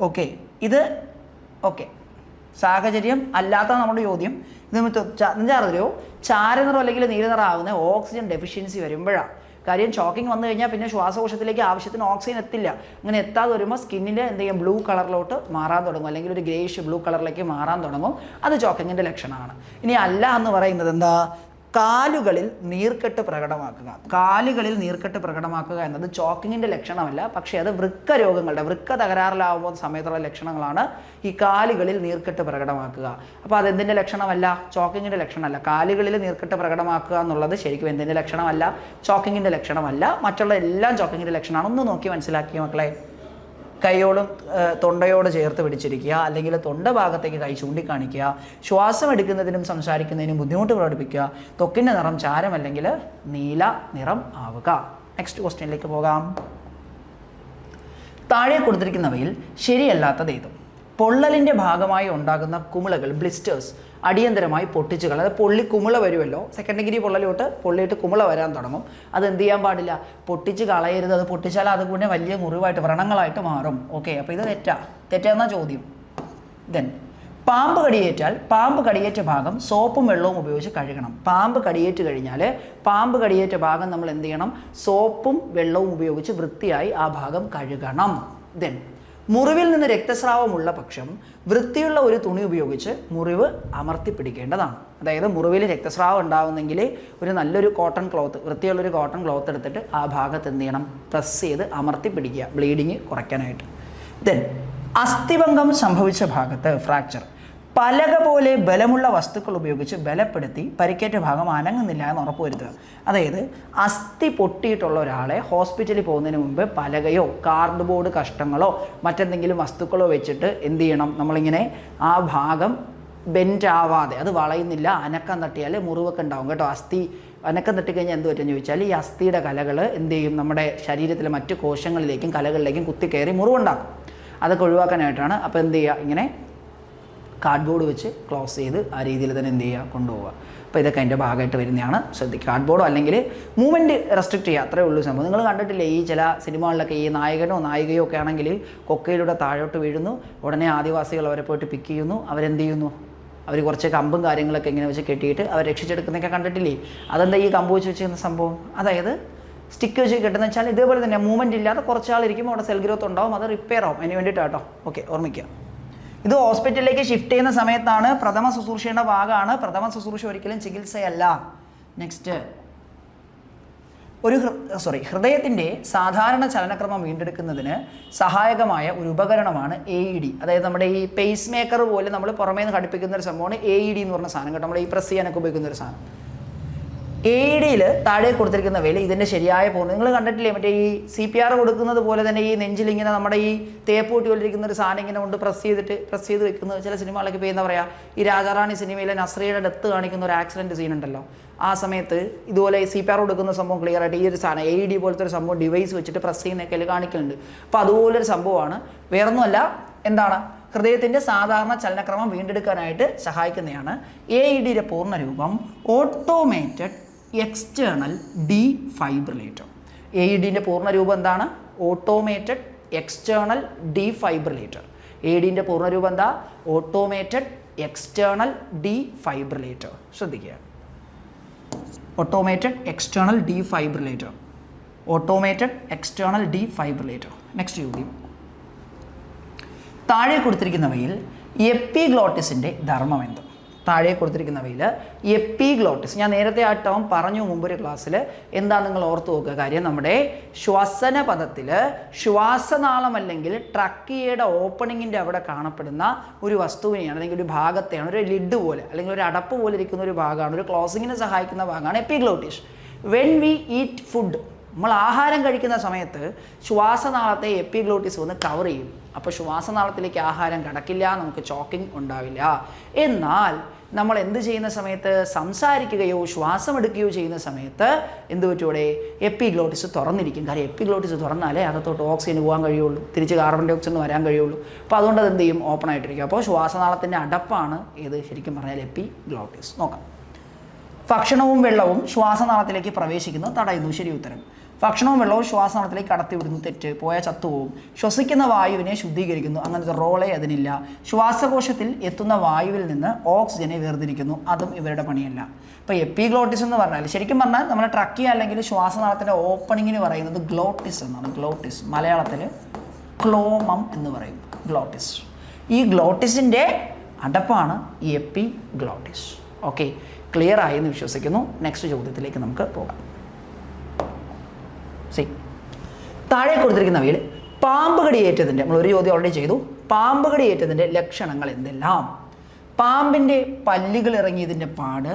ഓക്കെ. ഇത് ഓക്കെ. സാഹചര്യം അല്ലാത്ത നമ്മുടെ ചോദ്യം. ഇത് നമ്മൾ എന്താണെന്നറിയോ ചാരനിറം അല്ലെങ്കിൽ നീലനിറം ആവുന്ന ഓക്സിജൻ ഡെഫിഷ്യൻസി വരുമ്പോഴാണ് കാര്യം ചോക്കിംഗ് വന്നു കഴിഞ്ഞാൽ പിന്നെ ശ്വാസകോശത്തിലേക്ക് ആവശ്യത്തിന് ഓക്സിജൻ എത്തില്ല. അങ്ങനെ എത്താതെ വരുമ്പോൾ സ്കിന്നിന്റെ എന്ത് ബ്ലൂ കളറിലോട്ട് മാറാൻ തുടങ്ങും. അല്ലെങ്കിൽ ഒരു ഗ്രേഷ് ബ്ലൂ കളറിലേക്ക് മാറാൻ തുടങ്ങും. അത് ചോക്കിങ്ങിന്റെ ലക്ഷണമാണ്. ഇനി അല്ല എന്ന് പറയുന്നത് എന്താ? കാലുകളിൽ നീർക്കെട്ട് പ്രകടമാക്കുക. കാലുകളിൽ നീർക്കെട്ട് പ്രകടമാക്കുക എന്നത് ചോക്കിങ്ങിന്റെ ലക്ഷണമല്ല. പക്ഷേ അത് വൃക്ക രോഗങ്ങളുടെ വൃക്ക തകരാറിലാവുമ്പോൾ സമയത്തുള്ള ലക്ഷണങ്ങളാണ് ഈ കാലുകളിൽ നീർക്കെട്ട് പ്രകടമാക്കുക. അപ്പോൾ അത് എന്തിന്റെ ലക്ഷണമല്ല? ചോക്കിങ്ങിന്റെ ലക്ഷണമല്ല. കാലുകളിൽ നീർക്കെട്ട് പ്രകടമാക്കുക എന്നുള്ളത് ശരിക്കും എന്തിന്റെ ലക്ഷണമല്ല? ചോക്കിങ്ങിന്റെ ലക്ഷണമല്ല. മറ്റുള്ള എല്ലാം ചോക്കിങ്ങിന്റെ ലക്ഷണമാണ്. ഒന്ന് നോക്കി മനസ്സിലാക്കിയ മക്കളെ? കൈയോടും തൊണ്ടയോട് ചേർത്ത് പിടിച്ചിരിക്കുക അല്ലെങ്കിൽ തൊണ്ട ഭാഗത്തേക്ക് കൈ ചൂണ്ടിക്കാണിക്കുക ശ്വാസം എടുക്കുന്നതിനും സംസാരിക്കുന്നതിനും ബുദ്ധിമുട്ട് പ്രകടിപ്പിക്കുക ത്വക്കിന്റെ നിറം ചാരം അല്ലെങ്കിൽ നീല നിറം ആവുക. നെക്സ്റ്റ് ക്വസ്റ്റ്യനിലേക്ക് പോകാം. താഴെ കൊടുത്തിരിക്കുന്നവയിൽ ശരിയല്ലാത്തത് ഏതും? പൊള്ളലിന്റെ ഭാഗമായി ഉണ്ടാകുന്ന കുമിളകൾ ബ്ലിസ്റ്റേഴ്സ് അടിയന്തരമായി പൊട്ടിച്ചു അത് പൊള്ളി കുമിള വരുമല്ലോ. സെക്കൻഡ് ഡിഗ്രി പൊള്ളലോട്ട് പൊള്ളിയിട്ട് കുമിള വരാൻ തുടങ്ങും. അത് എന്ത് ചെയ്യാൻ പാടില്ല? പൊട്ടിച്ച് കളയരുത്. അത് പൊട്ടിച്ചാൽ അത് പിന്നെ വലിയ മുറിവായിട്ട് വ്രണങ്ങളായിട്ട് മാറും. ഓക്കെ അപ്പോൾ ഇത് തെറ്റാ. തെറ്റാന്ന ചോദ്യം. ദെൻ പാമ്പ് കടിയേറ്റാൽ പാമ്പ് കടിയേറ്റ ഭാഗം സോപ്പും വെള്ളവും ഉപയോഗിച്ച് കഴുകണം. പാമ്പ് കടിയേറ്റ് കഴിഞ്ഞാൽ പാമ്പ് കടിയേറ്റ ഭാഗം നമ്മൾ എന്ത് ചെയ്യണം? സോപ്പും വെള്ളവും ഉപയോഗിച്ച് വൃത്തിയായി ആ ഭാഗം കഴുകണം. ദെൻ മുറിവിൽ നിന്ന് രക്തസ്രാവമുള്ള പക്ഷം വൃത്തിയുള്ള ഒരു തുണി ഉപയോഗിച്ച് മുറിവ് അമർത്തി പിടിക്കേണ്ടതാണ്. അതായത് മുറിവിൽ രക്തസ്രാവം ഉണ്ടാകുന്നെങ്കിൽ ഒരു നല്ലൊരു കോട്ടൺ ക്ലോത്ത് വൃത്തിയുള്ളൊരു കോട്ടൺ ക്ലോത്ത് എടുത്തിട്ട് ആ ഭാഗത്ത് എന്ത് ചെയ്യണം? പ്രസ് ചെയ്ത് അമർത്തി പിടിക്കുക ബ്ലീഡിങ് കുറയ്ക്കാനായിട്ട്. ദെൻ അസ്ഥിഭംഗം സംഭവിച്ച ഭാഗത്ത് ഫ്രാക്ചർ പലക പോലെ ബലമുള്ള വസ്തുക്കൾ ഉപയോഗിച്ച് ബലപ്പെടുത്തി പരിക്കേറ്റ ഭാഗം അനങ്ങുന്നില്ല എന്ന് ഉറപ്പുവരുത്തുക. അതായത് അസ്ഥി പൊട്ടിയിട്ടുള്ള ഒരാളെ ഹോസ്പിറ്റലിൽ പോകുന്നതിന് മുമ്പ് പലകയോ കാർഡ് ബോർഡ് കഷ്ടങ്ങളോ മറ്റെന്തെങ്കിലും വസ്തുക്കളോ വെച്ചിട്ട് എന്ത് ചെയ്യണം? നമ്മളിങ്ങനെ ആ ഭാഗം ബെൻഡ് ആവാതെ അത് വളയുന്നില്ല അനക്കം തട്ടിയാൽ മുറിവൊക്കെ ഉണ്ടാവും കേട്ടോ. അസ്ഥി അനക്കം തട്ടിക്കഴിഞ്ഞാൽ എന്ത് പറ്റുമെന്ന് ചോദിച്ചാൽ ഈ അസ്ഥിയുടെ കലകൾ എന്ത് ചെയ്യും? നമ്മുടെ ശരീരത്തിലെ മറ്റ് കോശങ്ങളിലേക്കും കലകളിലേക്കും കുത്തിക്കയറി മുറിവുണ്ടാക്കും. അതൊക്കെ ഒഴിവാക്കാനായിട്ടാണ്. അപ്പോൾ എന്ത് ചെയ്യുക? ഇങ്ങനെ കാർഡ്ബോർഡ് വെച്ച് ക്ലോസ് ചെയ്ത് ആ രീതിയിൽ തന്നെ എന്ത് ചെയ്യുക? കൊണ്ടുപോവുക. അപ്പോൾ ഇതൊക്കെ അതിന്റെ ഭാഗമായിട്ട് വരുന്നതാണ്. ശ്രദ്ധിക്കുക. കാർഡ്ബോർഡോ അല്ലെങ്കിൽ മൂവ്മെന്റ് റെസ്ട്രിക്റ്റ് ചെയ്യുക. അത്രേ ഉള്ളൂ സംഭവം. നിങ്ങൾ കണ്ടിട്ടില്ലേ ഈ ചില സിനിമകളിലൊക്കെ ഈ നായകനോ നായികയോ ഒക്കെ ആണെങ്കിൽ കൊക്കയിലൂടെ താഴോട്ട് വീഴുന്നു. ഉടനെ ആദിവാസികൾ അവരെ പോയിട്ട് പിക്ക് ചെയ്യുന്നു. അവരെന്ത് ചെയ്യുന്നു? അവർ കുറച്ച് കമ്പും കാര്യങ്ങളൊക്കെ ഇങ്ങനെ വെച്ച് കെട്ടിയിട്ട് അവർ രക്ഷിച്ചെടുക്കുന്നൊക്കെ കണ്ടിട്ടില്ലേ? അതെന്താ ഈ കമ്പ് വെച്ച് വെച്ചിരുന്ന സംഭവം? അതായത് സ്റ്റിക്ക് വെച്ച് കിട്ടുന്ന വെച്ചാൽ ഇതേപോലെ തന്നെ മൂവ്മെന്റ് ഇല്ലാതെ കുറച്ചാളിരിക്കുമ്പോൾ അവിടെ സെൽ ഗ്രോത്ത് ഉണ്ടാവും. അത് റിപ്പയർ ആവും. അതിന് വേണ്ടിയിട്ടാട്ടോ. ഓക്കെ ഓർമ്മിക്കുക. ഇത് ഹോസ്പിറ്റലിലേക്ക് ഷിഫ്റ്റ് ചെയ്യുന്ന സമയത്താണ് പ്രഥമ ശുശ്രൂഷയുടെ ഭാഗമാണ്. പ്രഥമ ശുശ്രൂഷ ഒരിക്കലും ചികിത്സയല്ല. നെക്സ്റ്റ് ഒരു സോറി ഹൃദയത്തിന്റെ സാധാരണ ചലനക്രമം വീണ്ടെടുക്കുന്നതിന് സഹായകമായ ഒരു ഉപകരണമാണ് എ ഇ ഡി അതായത് നമ്മുടെ ഈ പേസ് മേക്കർ പോലെ നമ്മൾ പുറമേ നിന്ന് ഘടിപ്പിക്കുന്ന ഒരു സംഭവമാണ് എ ഇ ഡി എന്ന് പറഞ്ഞ സാധനം കേട്ടോ. നമ്മൾ ഈ പ്രസ് ചെയ്യാനൊക്കെ ഉപയോഗിക്കുന്ന ഒരു സാധനം. എ ഡിയിൽ താഴെ കൊടുത്തിരിക്കുന്ന വില ഇതിന്റെ ശരിയായ പോകുന്നത് നിങ്ങൾ കണ്ടിട്ടില്ലേ മറ്റേ ഈ സി പി ആർ കൊടുക്കുന്നത് പോലെ തന്നെ ഈ നെഞ്ചിലിങ്ങനെ നമ്മുടെ ഈ തേപ്പ് കൂട്ടി ഒരു സാധനം ഇങ്ങനെ കൊണ്ട് പ്രസ് ചെയ്തിട്ട് പ്രസ് ചെയ്ത് വെക്കുന്നത് ചില സിനിമകളൊക്കെ ഇപ്പോൾ എന്താ പറയുക ഈ രാജാറാണി സിനിമയിലെ നസ്രിയുടെ ഡെത്ത് കാണിക്കുന്ന ഒരു ആക്സിഡന്റ് സീൻ ഉണ്ടല്ലോ. ആ സമയത്ത് ഇതുപോലെ സി പി ആർ കൊടുക്കുന്ന സംഭവം ക്ലിയർ ആയിട്ട് ഈ ഒരു സാധനം എ ഡി പോലത്തെ ഒരു സംഭവം ഡിവൈസ് വെച്ചിട്ട് പ്രസ് ചെയ്യുന്നൊക്കെ കാണിക്കുന്നുണ്ട് അപ്പോൾ അതുപോലൊരു സംഭവമാണ്. വേറൊന്നുമല്ല എന്താണ്? ഹൃദയത്തിന്റെ സാധാരണ ചലനക്രമം വീണ്ടെടുക്കാനായിട്ട് സഹായിക്കുന്നതാണ് എ ഇ ഡിയുടെ പൂർണരൂപം automated external defibrillator A E ഡിന്റെ പൂർണരൂപം എന്താണ്? Automated external defibrillator A ഡിന്റെ പൂർണരൂപം എന്താ? ഓട്ടോമേറ്റഡ് എക്സ്റ്റേണൽ ഡി ഫൈബ്രിലേറ്റർ ശ്രദ്ധിക്കുക. Automated external defibrillator automated external defibrillator next ചോദ്യം താഴെ കൊടുത്തിരിക്കുന്നവയിൽ എപ്പിഗ്ലോട്ടിസിന്റെ ധർമ്മം എന്ത്? താഴെ കൊടുത്തിരിക്കുന്നവയിൽ എപ്പിഗ്ലോട്ടിസ്. ഞാൻ നേരത്തെ ആ ടേം പറഞ്ഞു മുമ്പൊരു ക്ലാസ്സിൽ എന്താ നിങ്ങൾ ഓർത്ത് നോക്കുക കാര്യം? നമ്മുടെ ശ്വസന പദത്തിൽ ശ്വാസനാളം അല്ലെങ്കിൽ ട്രക്കിയയുടെ ഓപ്പണിങ്ങിന്റെ അവിടെ കാണപ്പെടുന്ന ഒരു വസ്തുവിനെയാണ് അല്ലെങ്കിൽ ഒരു ഭാഗത്തെയാണ് ഒരു ലിഡ് പോലെ അല്ലെങ്കിൽ ഒരു അടപ്പ് പോലെ ഇരിക്കുന്ന ഒരു ഭാഗമാണ് ഒരു ക്ലോസിങ്ങിനെ സഹായിക്കുന്ന ഭാഗമാണ് epiglottis. When we eat food നമ്മൾ ആഹാരം കഴിക്കുന്ന സമയത്ത് ശ്വാസനാളത്തെ എപ്പിഗ്ലോട്ടിസ് വന്ന് കവർ ചെയ്യും. അപ്പോൾ ശ്വാസനാളത്തിലേക്ക് ആഹാരം കടക്കില്ല നമുക്ക് ചോക്കിംഗ് ഉണ്ടാവില്ല. എന്നാൽ നമ്മൾ എന്ത് ചെയ്യുന്ന സമയത്ത് സംസാരിക്കുകയോ ശ്വാസം എടുക്കുകയോ ചെയ്യുന്ന സമയത്ത് എന്ത് പറ്റൂടെ എപ്പിഗ്ലോട്ടിസ് തുറന്നിരിക്കും. കാര്യം എപ്പിഗ്ലോട്ടിസ് തുറന്നാലേ അകത്തോട്ട് ഓക്സിജൻ പോകാൻ കഴിയുള്ളൂ. തിരിച്ച് കാർബൺ ഡൈ ഓക്സൈഡ് വരാൻ കഴിയുള്ളൂ. അപ്പോൾ അതുകൊണ്ട് അത് എന്ത് ചെയ്യും? ഓപ്പൺ ആയിട്ടിരിക്കും. അപ്പോൾ ശ്വാസനാളത്തിന്റെ അടപ്പാണ് ഇത് ശരിക്കും പറഞ്ഞാൽ എപ്പിഗ്ലോട്ടിസ്. നോക്കാം. ഭക്ഷണവും വെള്ളവും ശ്വാസനാളത്തിലേക്ക് പ്രവേശിക്കുന്നു തടയുന്നു. ശരി ഉത്തരം. ഭക്ഷണവും വെള്ളവും ശ്വാസനാളത്തിലേക്ക് കടത്തിവിടുന്നു തെറ്റ്. പോയ ചത്തുപോകും ശ്വസിക്കുന്ന വായുവിനെ ശുദ്ധീകരിക്കുന്നു. അങ്ങനത്തെ റോളേ അതിനില്ല. ശ്വാസകോശത്തിൽ എത്തുന്ന വായുവിൽ നിന്ന് ഓക്സിജനെ വേർതിരിക്കുന്നു. അതും ഇവരുടെ പണിയല്ല. ഇപ്പോൾ എപ്പിഗ്ലോട്ടിസ് എന്ന് പറഞ്ഞാൽ ശരിക്കും പറഞ്ഞാൽ നമ്മുടെ ട്രക്കി അല്ലെങ്കിൽ ശ്വാസനാളത്തിന്റെ ഓപ്പണിങ്ങിന് പറയുന്നത് ഗ്ലോട്ടിസ് എന്നാണ്. ഗ്ലോട്ടിസ് മലയാളത്തിൽ ക്ലോമം എന്ന് പറയും. ഗ്ലോട്ടിസ് ഈ ഗ്ലോട്ടിസിന്റെ അടപ്പാണ് എപ്പി ഗ്ലോട്ടിസ് ഓക്കെ ക്ലിയർ ആയി എന്ന് വിശ്വസിക്കുന്നു. നെക്സ്റ്റ് ചോദ്യത്തിലേക്ക് നമുക്ക് പോകാം. സി. താഴെ കൊടുത്തിരിക്കുന്നവയിൽ പാമ്പ് കടിയേറ്റതിന്റെ നമ്മൾ ഒരു ചോദ്യം ഓൾറെഡി ചെയ്തു. പാമ്പ് കടിയേറ്റതിന്റെ ലക്ഷണങ്ങൾ എന്തെല്ലാം? പാമ്പിന്റെ പല്ലുകൾ ഇറങ്ങിയതിന്റെ പാട്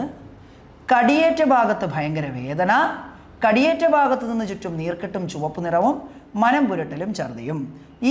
കടിയേറ്റ ഭാഗത്ത് ഭയങ്കര വേദന കടിയേറ്റ ഭാഗത്ത് നിന്ന് ചുറ്റും നീർക്കെട്ടും ചുവപ്പ് നിറവും മനം പുരട്ടലും ഛർദിയും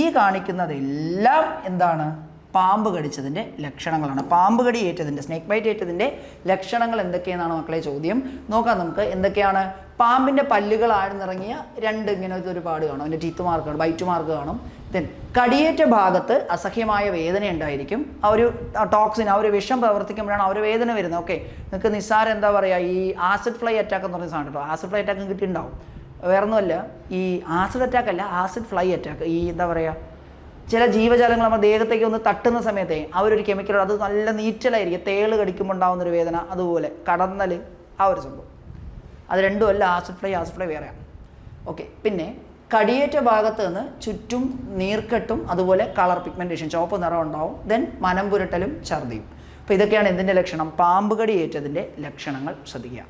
ഈ കാണിക്കുന്നതെല്ലാം എന്താണ്? പാമ്പ് കടിച്ചതിന്റെ ലക്ഷണങ്ങളാണ്. പാമ്പ് കടി ഏറ്റതിന്റെ സ്നേക്ക് ബൈറ്റ് ഏറ്റതിന്റെ ലക്ഷണങ്ങൾ എന്തൊക്കെയെന്നാണ് മക്കളെ ചോദ്യം. നോക്കാം നമുക്ക് എന്തൊക്കെയാണ്. പാമ്പിന്റെ പല്ലുകൾ ആഴ്ന്നിറങ്ങിയ രണ്ട് ഇങ്ങനത്തെ ഒരു പാട് കാണും. അതിന്റെ ടീത്ത് മാർക്ക് കാണും ബൈറ്റ് മാർക്ക് കാണും. ദെൻ കടിയേറ്റ ഭാഗത്ത് അസഹ്യമായ വേദന ഉണ്ടായിരിക്കും. ആ ഒരു ടോക്സിൻ ആ ഒരു വിഷം പ്രവർത്തിക്കുമ്പോഴാണ് ആ ഒരു വേദന വരുന്നത്. ഓക്കെ നിങ്ങൾക്ക് നിസ്സാരം എന്താ പറയുക ഈ ആസിഡ് ഫ്ലൈ അറ്റാക്ക് എന്ന് പറയുന്ന സാധനം കേട്ടോ ആസിഡ് ഫ്ലൈ അറ്റാക്ക് കിട്ടിയിട്ടുണ്ടാവും. വേറൊന്നുമല്ല ഈ ആസിഡ് അറ്റാക്ക് അല്ല ആസിഡ് ഫ്ലൈ അറ്റാക്ക് ഈ എന്താ പറയുക ചില ജീവജാലങ്ങൾ നമ്മുടെ ദേഹത്തേക്ക് ഒന്ന് തട്ടുന്ന സമയത്തെ ഒരു കെമിക്കൽ അത് നല്ല നീറ്റലായിരിക്കും. തേൾ കടിക്കുമ്പോൾ ഉണ്ടാകുന്ന ഒരു വേദന അതുപോലെ കടന്നൽ ആ ഒരു സംഭവം. അത് രണ്ടും അല്ല ആസിഡ് ഫ്ലൈ വേറെയാണ് ഓക്കെ പിന്നെ കടിയേറ്റ ഭാഗത്ത് നിന്ന് ചുറ്റും നീർക്കെട്ടും അതുപോലെ കളർ പിഗ്മെന്റേഷൻ ചുവപ്പ് നിറം ഉണ്ടാവും. ദെൻ മനം പുരട്ടലും ഛർദിയും. അപ്പോൾ ഇതൊക്കെയാണ് എന്തിന്റെ ലക്ഷണം? പാമ്പ് കടിയേറ്റതിന്റെ ലക്ഷണങ്ങൾ ശ്രദ്ധിക്കുക.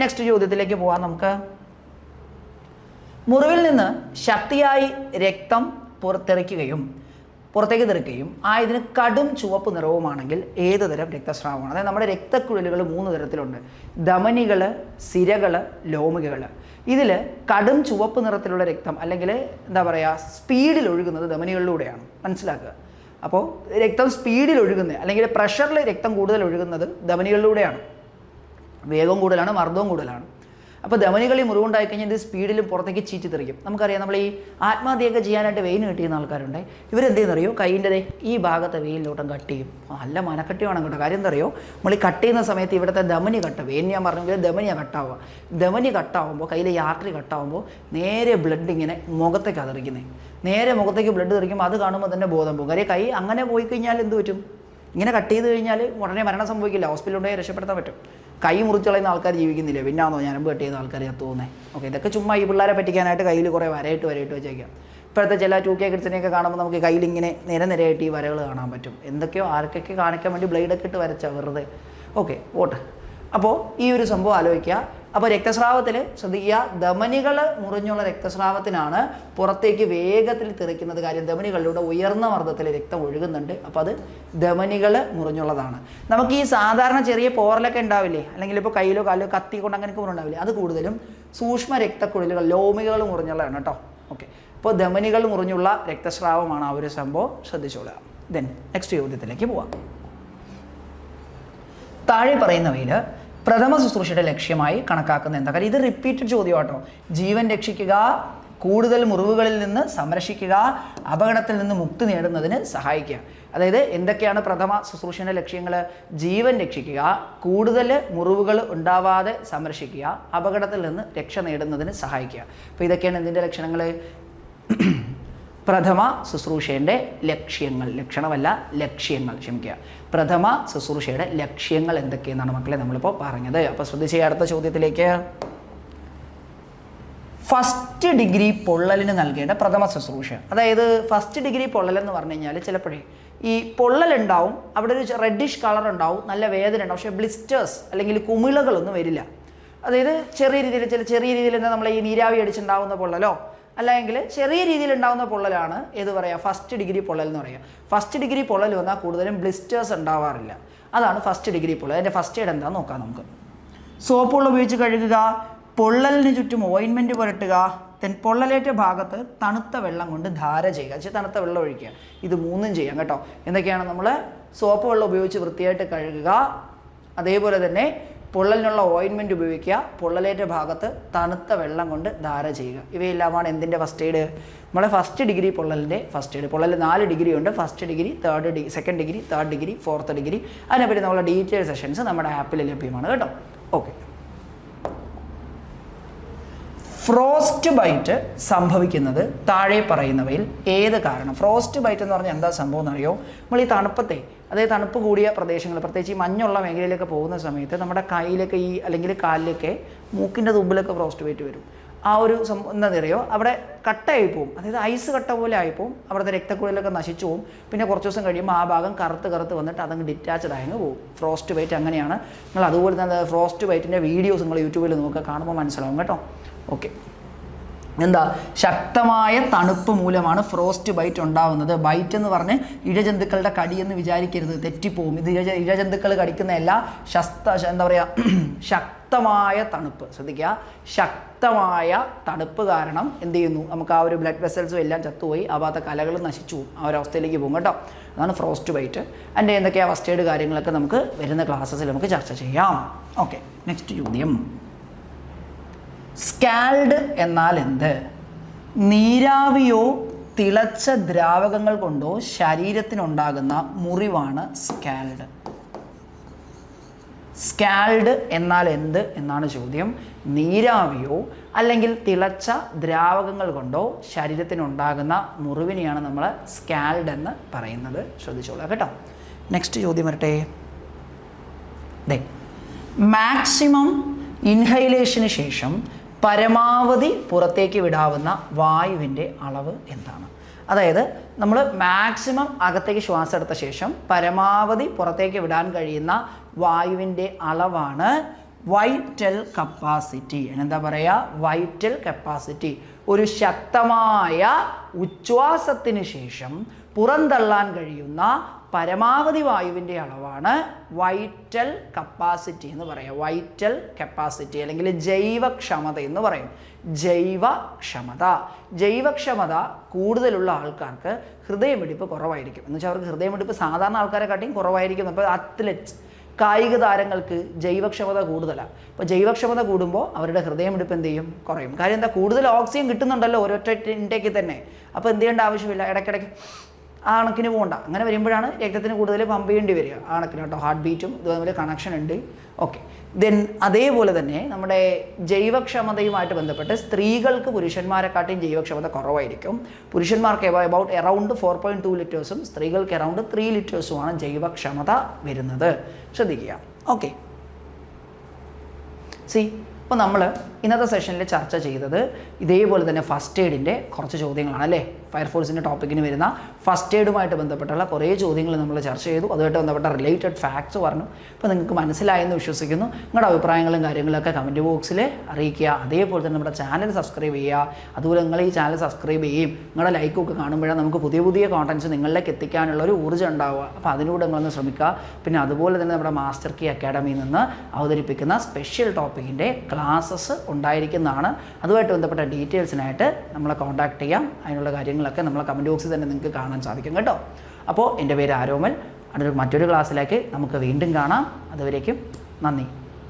നെക്സ്റ്റ് ചോദ്യത്തിലേക്ക് പോകാം നമുക്ക്. മുറിവിൽ നിന്ന് ശക്തിയായി രക്തം പുറത്തെറിക്കുകയും പുറത്തേക്ക് തെറിക്കുകയും ആയതിന് കടും ചുവപ്പ് നിറവുമാണെങ്കിൽ ഏത് തരം രക്തസ്രാവമാണ്? അതായത് നമ്മുടെ രക്തക്കുഴലുകൾ മൂന്ന് തരത്തിലുണ്ട്. ധമനികൾ സിരകൾ ലോമികകൾ ഇതിൽ കടും ചുവപ്പ് നിറത്തിലുള്ള രക്തം അല്ലെങ്കിൽ എന്താ പറയുക സ്പീഡിൽ ഒഴുകുന്നത് ധമനികളിലൂടെയാണ്. മനസ്സിലാക്കുക? അപ്പോൾ രക്തം സ്പീഡിൽ ഒഴുകുന്നത് അല്ലെങ്കിൽ പ്രഷറിൽ രക്തം കൂടുതൽ ഒഴുകുന്നത് ധമനികളിലൂടെയാണ്. വേഗം കൂടുതലാണ് മർദ്ദവും കൂടുതലാണ്. അപ്പോൾ ധമനികളി മുറിവുണ്ടായി കഴിഞ്ഞാൽ ഇത് സ്പീഡിലും പുറത്തേക്ക് ചീറ്റി തെറിക്കും. നമുക്കറിയാം നമ്മൾ ഈ ആത്മഹത്യയൊക്കെ ചെയ്യാനായിട്ട് വെയിൻ കെട്ടിയുന്ന ആൾക്കാരുണ്ട്. ഇവരെന്തെയ്യുന്നറിയോ? കൈയിന്റെ ദേ ഈ ഭാഗത്തെ വെയിലിലോട്ടം കട്ട് ചെയ്യും. നല്ല മനക്കട്ടി വേണം കേട്ടോ. കാര്യം എന്തറിയോ? നമ്മൾ ഈ കട്ട് ചെയ്യുന്ന സമയത്ത് ഇവിടുത്തെ ധമനി കട്ട വെയിൻ ഞാൻ പറഞ്ഞെങ്കിൽ ധമനിയാണ് കട്ടാവുക ധമനി കട്ടാവുമ്പോൾ കയ്യിലെ യാത്രി കട്ടാവുമ്പോൾ നേരെ ബ്ലഡ് ഇങ്ങനെ മുഖത്തേക്ക് തെറിക്കുന്നത് നേരെ മുഖത്തേക്ക് ബ്ലഡ് തെറിക്കുമ്പോൾ അത് കാണുമ്പോൾ തന്നെ ബോധം പോകും. കാര്യം കൈ അങ്ങനെ പോയി കഴിഞ്ഞാൽ എന്ത് പറ്റും? ഇങ്ങനെ കട്ട് ചെയ്ത് കഴിഞ്ഞാൽ ഉടനെ മരണം സംഭവിക്കില്ല. ഹോസ്പിറ്റലിൽ കൊണ്ടുപോയി രക്ഷപ്പെടുത്താൻ പറ്റും. കൈ മുറിച്ച് കളയുന്ന ആൾക്കാർ ജീവിക്കുന്നില്ല? പിന്നാണോ ഞാനും കട്ട് ചെയ്യുന്ന ആൾക്കാർ തോന്നുന്നത് ഓക്കെ ഇതൊക്കെ ചുമ്മാ ഈ പിള്ളേരെ പറ്റിക്കാനായിട്ട് കയ്യിൽ കുറേ വരയിട്ട് വരയിട്ട് വെച്ചേക്കാം. ഇപ്പോഴത്തെ ചില ടു കെ കിഡ്സിനെയൊക്കെ കാണുമ്പോൾ നമുക്ക് കയ്യിൽ ഇങ്ങനെ നിര നിരയായിട്ട് ഈ വരകൾ കാണാൻ പറ്റും. എന്തൊക്കെയോ ആർക്കൊക്കെ കാണിക്കാൻ വേണ്ടി ബ്ലേഡൊക്കെ ഇട്ട് വരച്ച വെറുതെ. ഓക്കെ ഓട്ട് അപ്പോൾ ഈ ഒരു സംഭവം ആലോചിക്കുക. അപ്പോൾ രക്തസ്രാവത്തിൽ ശ്രദ്ധിക്കുക. ധമനികൾ മുറിഞ്ഞുള്ള രക്തസ്രാവത്തിനാണ് പുറത്തേക്ക് വേഗത്തിൽ തെറിക്കുന്നത് കാര്യം. ധമനികളിലൂടെ ഉയർന്ന മർദ്ദത്തിൽ രക്തം ഒഴുകുന്നുണ്ട്. അപ്പോൾ അത് ധമനികൾ മുറിഞ്ഞുള്ളതാണ്. നമുക്ക് ഈ സാധാരണ ചെറിയ പോറലൊക്കെ ഉണ്ടാവില്ലേ? അല്ലെങ്കിൽ ഇപ്പോൾ കയ്യിലോ കാലിലോ കത്തി കൊണ്ട് അങ്ങനെയൊക്കെ മുറിണ്ടാവില്ലേ അത് കൂടുതലും സൂക്ഷ്മ രക്തക്കുഴലുകൾ ലോമികൾ മുറിഞ്ഞുള്ളതാണ് കേട്ടോ. ഓക്കെ. അപ്പോൾ ധമനികൾ മുറിഞ്ഞുള്ള രക്തസ്രാവമാണ് ആ ഒരു സംഭവം. ശ്രദ്ധിച്ചോളുക. ദെൻ നെക്സ്റ്റ് ചോദ്യത്തിലേക്ക് പോവാം. താഴെ പറയുന്നവയിൽ പ്രഥമ ശുശ്രൂഷയുടെ ലക്ഷ്യമായി കണക്കാക്കുന്ന എന്താ കാര്യം? ഇത് റിപ്പീറ്റഡ് ചോദ്യം കേട്ടോ ജീവൻ രക്ഷിക്കുക കൂടുതൽ മുറിവുകളിൽ നിന്ന് സംരക്ഷിക്കുക അപകടത്തിൽ നിന്ന് മുക്തി നേടുന്നതിന് സഹായിക്കുക. അതായത് എന്തൊക്കെയാണ് പ്രഥമ ശുശ്രൂഷയുടെ ലക്ഷ്യങ്ങൾ ജീവൻ രക്ഷിക്കുക കൂടുതൽ മുറിവുകൾ ഉണ്ടാവാതെ സംരക്ഷിക്കുക അപകടത്തിൽ നിന്ന് രക്ഷ നേടുന്നതിന് സഹായിക്കുക. അപ്പോൾ ഇതൊക്കെയാണ് എന്തിന്റെ ലക്ഷണങ്ങൾ പ്രഥമ ശുശ്രൂഷയുടെ ലക്ഷ്യങ്ങൾ ലക്ഷണമല്ല ലക്ഷ്യങ്ങൾ ക്ഷമിക്കുക. പ്രഥമ ശുശ്രൂഷയുടെ ലക്ഷ്യങ്ങൾ എന്തൊക്കെയെന്നാണ് മക്കളെ നമ്മളിപ്പോൾ പറഞ്ഞത്. അപ്പോൾ ശ്രദ്ധിച്ച് അടുത്ത ചോദ്യത്തിലേക്ക്. ഫസ്റ്റ് ഡിഗ്രി പൊള്ളലിന് നൽകേണ്ട പ്രഥമ ശുശ്രൂഷ. അതായത് ഫസ്റ്റ് ഡിഗ്രി പൊള്ളൽ എന്ന് പറഞ്ഞു കഴിഞ്ഞാൽ ചിലപ്പോഴേ ഈ പൊള്ളലുണ്ടാവും അവിടെ ഒരു റെഡിഷ് കളർ ഉണ്ടാവും നല്ല വേദന ഉണ്ടാവും പക്ഷേ ബ്ലിസ്റ്റേഴ്സ് അല്ലെങ്കിൽ കുമിളകളൊന്നും വരില്ല. അതായത് ചെറിയ രീതിയിൽ ചില ചെറിയ രീതിയിൽ നമ്മൾ ഈ നീരാവി അടിച്ചുണ്ടാവുന്ന പൊള്ളലോ അല്ലെങ്കിൽ ചെറിയ രീതിയിൽ ഉണ്ടാകുന്ന പൊള്ളലാണ് ഏത് പറയുക ഫസ്റ്റ് ഡിഗ്രി പൊള്ളൽ എന്ന് പറയുക ഫസ്റ്റ് ഡിഗ്രി പൊള്ളൽ വന്നാൽ കൂടുതലും ബ്ലിസ്റ്റേഴ്സ് ഉണ്ടാവാറില്ല. അതാണ് ഫസ്റ്റ് ഡിഗ്രി പൊള്ളൽ. അതിന്റെ ഫസ്റ്റ് എയ്ഡ് എന്താണെന്ന് നോക്കാം നമുക്ക്. സോപ്പ് ഉള്ള ഉപയോഗിച്ച് കഴുകുക പൊള്ളലിന് ചുറ്റും ഓയിൻമെന്റ് പുരട്ടുക തെൻ പൊള്ളലേറ്റ ഭാഗത്ത് തണുത്ത വെള്ളം കൊണ്ട് ധാര ചെയ്യുക. വെച്ചാൽ തണുത്ത വെള്ളം ഒഴിക്കുക. ഇത് മൂന്നും ചെയ്യാം കേട്ടോ. എന്തൊക്കെയാണ് നമ്മൾ സോപ്പ് വെള്ളം ഉപയോഗിച്ച് വൃത്തിയായിട്ട് കഴുകുക. അതേപോലെ തന്നെ പൊള്ളലിനുള്ള ഓയിൻമെന്റ് ഉപയോഗിക്കുക. പൊള്ളലേറ്റ ഭാഗത്ത് തണുത്ത വെള്ളം കൊണ്ട് ധാര ചെയ്യുക. ഇവയെല്ലാമാണ് എന്തിന്റെ ഫസ്റ്റ് എയ്ഡ് നമ്മളെ ഫസ്റ്റ് ഡിഗ്രി പൊള്ളലിന്റെ ഫസ്റ്റ് എയ്ഡ് പൊള്ളൽ നാല് ഡിഗ്രി ഉണ്ട്. First degree third degree second degree third degree fourth degree അതിനെപ്പറ്റി നമ്മളെ ഡീറ്റെയിൽ സെഷൻസ് നമ്മുടെ ആപ്പിൽ ലഭ്യമാണ് കേട്ടോ. ഓക്കെ ഫ്രോസ്റ്റ് ബൈറ്റ് സംഭവിക്കുന്നത് താഴെ പറയുന്നവയിൽ ഏത് കാരണം? ഫ്രോസ്റ്റ് ബൈറ്റ് എന്ന് പറഞ്ഞാൽ എന്താ സംഭവം എന്നറിയോ നമ്മൾ ഈ തണുപ്പത്തെ അതായത് തണുപ്പ് കൂടിയ പ്രദേശങ്ങൾ പ്രത്യേകിച്ച് ഈ മഞ്ഞുള്ള മേഖലയിലൊക്കെ പോകുന്ന സമയത്ത് നമ്മുടെ കയ്യിലൊക്കെ ഈ അല്ലെങ്കിൽ കാലിലൊക്കെ മൂക്കിന്റെ തുമ്പിലൊക്കെ ഫ്രോസ്റ്റ് വെയിറ്റ് വരും. ആ ഒരു എന്താ അറിയോ? അവിടെ കട്ടയായി പോവും. അതായത് ഐസ് കട്ട പോലെ ആയിപ്പോവും അവിടുത്തെ രക്തക്കുഴലൊക്കെ നശിച്ചു പോവും. പിന്നെ കുറച്ച് ദിവസം കഴിയുമ്പോൾ ആ ഭാഗം കറുത്ത് കറുത്ത് വന്നിട്ട് അതങ്ങ് ഡിറ്റാച്ച്ഡ് ആയങ്ങ് പോകും ഫ്രോസ്റ്റ് ബൈറ്റ് അങ്ങനെയാണ്. നിങ്ങൾ അതുപോലെ തന്നെ ഫ്രോസ്റ്റ് ബൈറ്റിന്റെ വീഡിയോസ് നിങ്ങൾ യൂട്യൂബിൽ നോക്കുക കാണുമ്പോൾ മനസ്സിലാവും കേട്ടോ. ഓക്കെ എന്താ ശക്തമായ തണുപ്പ് മൂലമാണ് ഫ്രോസ്റ്റ് ബൈറ്റ് ഉണ്ടാവുന്നത്. ബൈറ്റ് എന്ന് പറഞ്ഞ് ഇഴജന്തുക്കളുടെ കടിയെന്ന് വിചാരിക്കരുത് തെറ്റിപ്പോവും. ഇത് ഇഴ ഇഴജന്തുക്കൾ കടിക്കുന്ന എല്ലാ ശസ്ത എന്താ പറയുക ശക്തമായ തണുപ്പ്. ശ്രദ്ധിക്കുക. ശക്തമായ തണുപ്പ് കാരണം എന്ത് ചെയ്യുന്നു? നമുക്ക് ആ ഒരു ബ്ലഡ് വെസൽസും എല്ലാം ചത്തുപോയി ആ ഭാഗത്തെ കലകൾ നശിച്ചു പോകും. ആ ഒരു അവസ്ഥയിലേക്ക് പോകും കേട്ടോ. അതാണ് ഫ്രോസ്റ്റ് ബൈറ്റ് അതിന്റെ എന്തൊക്കെയാണ് ഫസ്റ്റ് എയ്ഡ് കാര്യങ്ങളൊക്കെ നമുക്ക് വരുന്ന ക്ലാസ്സസിൽ നമുക്ക് ചർച്ച ചെയ്യാം. ഓക്കെ നെക്സ്റ്റ് ചോദ്യം. സ്കാൽഡ് എന്നാൽ എന്ത്? നീരാവിയോ തിളച്ച ദ്രാവകങ്ങൾ കൊണ്ടോ ശരീരത്തിനുണ്ടാകുന്ന മുറിവാണ് സ്കാൽഡ്. സ്കാൽഡ് എന്നാൽ എന്ത് എന്നാണ് ചോദ്യം. നീരാവിയോ അല്ലെങ്കിൽ തിളച്ച ദ്രാവകങ്ങൾ കൊണ്ടോ ശരീരത്തിനുണ്ടാകുന്ന മുറിവിനെയാണ് നമ്മൾ സ്കാൽഡ് എന്ന് പറയുന്നത്. ശ്രദ്ധിച്ചോളാം കേട്ടോ. നെക്സ്റ്റ് ചോദ്യം വരട്ടെ. മാക്സിമം ഇൻഹൈലേഷന് ശേഷം പരമാവധി പുറത്തേക്ക് വിടാവുന്ന വായുവിന്റെ അളവ് എന്താണ്? അതായത് നമ്മൾ മാക്സിമം അകത്തേക്ക് ശ്വാസം എടുത്ത ശേഷം പരമാവധി പുറത്തേക്ക് വിടാൻ കഴിയുന്ന വായുവിന്റെ അളവാണ് വൈറ്റൽ കപ്പാസിറ്റി. എന്താ പറയുക? Vital capacity. ഒരു ശക്തമായ ഉച്ഛ്വാസത്തിന് ശേഷം പുറന്തള്ളാൻ കഴിയുന്ന പരമാവധി വായുവിന്റെ അളവാണ് വൈറ്റൽ കപ്പാസിറ്റി എന്ന് പറയുക വൈറ്റൽ കപ്പാസിറ്റി അല്ലെങ്കിൽ ജൈവക്ഷമത എന്ന് പറയും. ജൈവക്ഷമത. ജൈവക്ഷമത കൂടുതലുള്ള ആൾക്കാർക്ക് ഹൃദയമിടിപ്പ് കുറവായിരിക്കും. എന്ന് വെച്ചാൽ അവർക്ക് ഹൃദയമിടിപ്പ് സാധാരണ ആൾക്കാരെ കാട്ടിയും കുറവായിരിക്കും. അപ്പോൾ അത്ലറ്റ്സ് കായിക താരങ്ങൾക്ക് ജൈവക്ഷമത കൂടുതലാണ് അപ്പോൾ ജൈവക്ഷമത കൂടുമ്പോൾ അവരുടെ ഹൃദയമിടിപ്പ് എന്ത് ചെയ്യും? കുറയും. കാര്യം എന്താ? കൂടുതൽ ഓക്സിജൻ കിട്ടുന്നുണ്ടല്ലോ ഒരൊറ്റ ഇൻടേക്കിൽ തന്നെ. അപ്പോൾ എന്ത് ചെയ്യേണ്ട ആവശ്യമില്ല. ഇടയ്ക്കിടയ്ക്ക് ആ കണക്കിന് പോകണ്ട അങ്ങനെ വരുമ്പോഴാണ് രക്തത്തിന് കൂടുതൽ പമ്പ് ചെയ്യേണ്ടി വരിക. ആ കണക്കിന് കേട്ടോ. ഹാർട്ട് ബീറ്റും ഇതുപോലെ കണക്ഷൻ ഉണ്ട്. ഓക്കെ ദെൻ അതേപോലെ തന്നെ നമ്മുടെ ജൈവക്ഷമതയുമായിട്ട് ബന്ധപ്പെട്ട് സ്ത്രീകൾക്ക് പുരുഷന്മാരെക്കാട്ടിയും ജൈവക്ഷമത കുറവായിരിക്കും. പുരുഷന്മാർക്ക് about around four point two ലിറ്റേഴ്സും സ്ത്രീകൾക്ക് എറൗണ്ട് ത്രീ ലിറ്റേഴ്സുമാണ് ജൈവക്ഷമത വരുന്നത്. ശ്രദ്ധിക്കുക. ഓക്കെ സി അപ്പോൾ നമ്മൾ ഇന്നത്തെ സെഷനിൽ ചർച്ച ചെയ്തത് ഇതേപോലെ തന്നെ ഫസ്റ്റ് എയ്ഡിന്റെ കുറച്ച് ചോദ്യങ്ങളാണ് അല്ലേ? ഫയർഫോഴ്സിന്റെ ടോപ്പിക്കിന് വരുന്ന ഫസ്റ്റ് എയ്ഡുമായിട്ട് ബന്ധപ്പെട്ടുള്ള കുറേ ചോദ്യങ്ങൾ നമ്മൾ ചർച്ച ചെയ്തു. അതുമായിട്ട് ബന്ധപ്പെട്ട റിലേറ്റഡ് ഫാക്ട്സ് പറഞ്ഞു. അപ്പോൾ നിങ്ങൾക്ക് മനസ്സിലായെന്ന് വിശ്വസിക്കുന്നു. നിങ്ങളുടെ അഭിപ്രായങ്ങളും കാര്യങ്ങളൊക്കെ കമന്റ് ബോക്സിൽ അറിയിക്കുക. അതേപോലെ തന്നെ നമ്മുടെ ചാനൽ സബ്സ്ക്രൈബ് ചെയ്യുക. അതുപോലെ നിങ്ങൾ ഈ ചാനൽ സബ്സ്ക്രൈബ് ചെയ്യും നിങ്ങളുടെ ലൈക്കൊക്കെ കാണുമ്പോഴാണ് നമുക്ക് പുതിയ പുതിയ കോണ്ടന്റ്സ് നിങ്ങളിലേക്ക് എത്തിക്കാനുള്ള ഒരു ഊർജം ഉണ്ടാവുക. അപ്പോൾ അതിലൂടെ നിങ്ങളൊന്ന് ശ്രമിക്കുക. പിന്നെ അതുപോലെ തന്നെ നമ്മുടെ മാസ്റ്റർ കീ അക്കാഡമിയിൽ നിന്ന് അവതരിപ്പിക്കുന്ന സ്പെഷ്യൽ ടോപ്പിക്കിന്റെ ക്ലാസ്സസ് ഉണ്ടായിരിക്കുന്നതാണ്. അതുമായിട്ട് ബന്ധപ്പെട്ട ഡീറ്റെയിൽസിനായിട്ട് നമ്മളെ കോൺടാക്ട് ചെയ്യാം. അതിനുള്ള കാര്യങ്ങളൊക്കെ നമ്മളെ കമന്റ് ബോക്സിൽ തന്നെ നിങ്ങൾക്ക് കാണാൻ സാധിക്കും കേട്ടോ. അപ്പോൾ എന്റെ പേര് ആരോമൽ. അടുത്ത മറ്റൊരു ക്ലാസ്സിലേക്ക് നമുക്ക് വീണ്ടും കാണാം. അതുവരേക്കും നന്ദി.